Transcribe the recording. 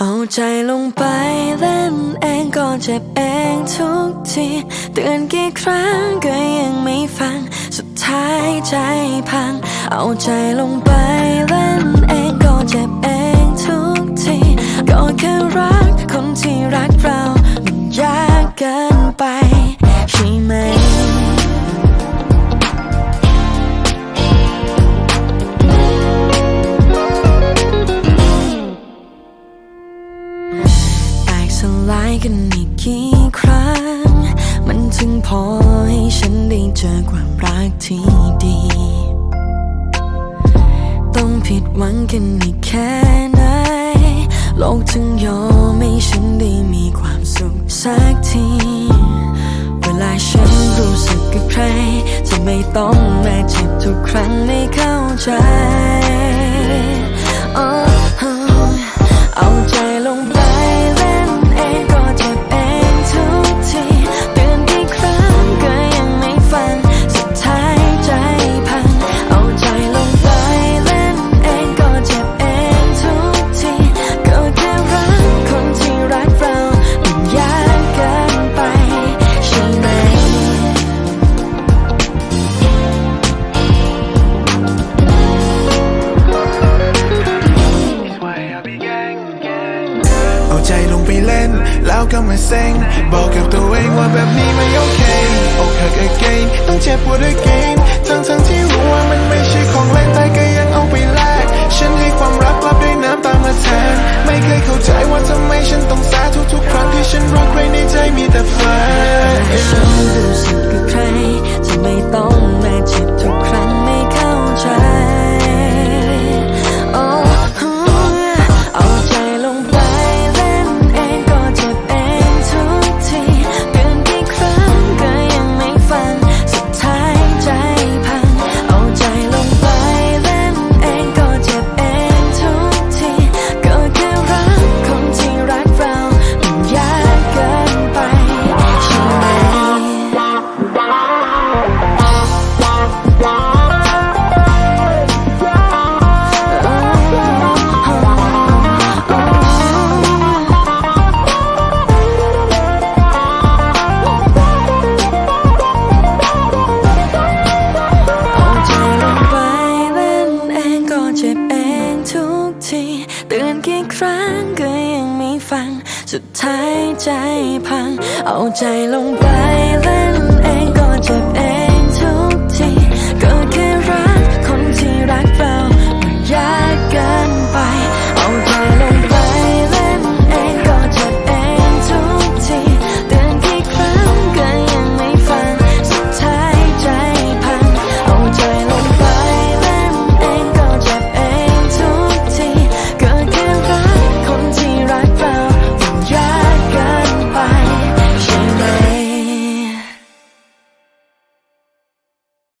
เอาใจลงไปเล่นเองก็เจ็บเองทุกทีเตือนกี่ครั้งก็ยังไม่ฟัง สุดท้ายใจพัง เอาใจลงไปเล่น ลายกันอีกกี่ครั้ง มันถึงพอให้ฉันได้เจอความรักที่ดี ต้องผิดหวังกันอีกแค่ไหน โลกถึงยอมให้ฉันได้มีความสุขสักที เวลาฉันรู้สึกกับใคร จะไม่ต้องมาเจ็บทุกครั้งไม่เข้าใจ เล่น แล้วก็มาเซ็งบอกกับตัวเองว่าแบบนี้ไม่โอเคอกหัก again ต้องเจ็บปวด again ทั้งทั้งที่รู้ว่ามันไม่ใช่ของเล่นแต่ก็ยังเอาไป สุดท้ายใจพัง เอาใจลงไปเล่นเอง